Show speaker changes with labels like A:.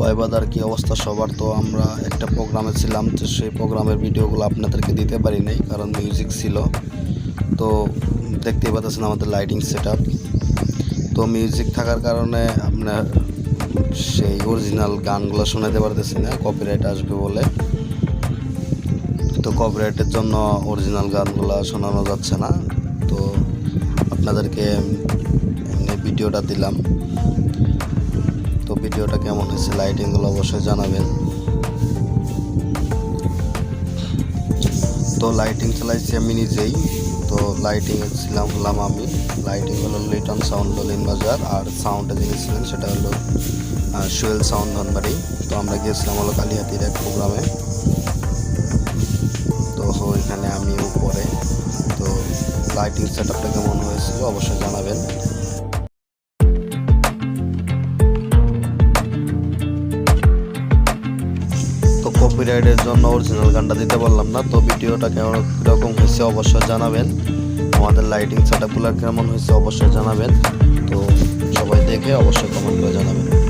A: ভাই বাদার কি অবস্থা সবার? তো আমরা একটা প্রোগ্রামে ছিলাম, তো সেই প্রোগ্রামের ভিডিওগুলো আপনাদেরকে দিতে পারি নাই, কারণ মিউজিক ছিল। তো দেখতেই পাচ্ছেন আমাদের লাইটিং সেট তো মিউজিক থাকার কারণে আপনার সেই অরিজিনাল গানগুলো শোনাতে পারতেছি না কপিরাইট আসবে বলে। তো কপিরাইটের জন্য অরিজিনাল গানগুলো শোনানো যাচ্ছে না। তো আপনাদেরকে এমনি ভিডিওটা দিলাম। ভিডিওটা কেমন হয়েছে লাইটিংগুলো অবশ্যই জানাবেন। তো লাইটিং চালাইছি আমি নিজেই। তো লাইটিং ছিলাম, হলাম আমি। লাইটিং হলো লিটন সাউন্ড ললিন বাজার আর সাউন্ডে যিনি ছিলেন, সেটা হলো সুয়েল সাউন্ড ধনবাড়ি তো আমরা গিয়েছিলাম হলো কালিহাতির এক প্রোগ্রামে। তো ওইখানে আমি উপরে। তো লাইটিং সেট আপটা কেমন হয়েছিল, অবশ্যই জানাবেন। কপিরাইটের জন্য অরিজিনাল গানটা দিতে পারলাম না, তো ভিডিওটা কেমন কীরকম হয়েছে অবশ্যই জানাবেন। আমাদের লাইটিং সেট আপগুলো কেমন হয়েছে অবশ্যই জানাবেন। তো সবাই দেখে অবশ্যই কমেন্ট করে জানাবেন।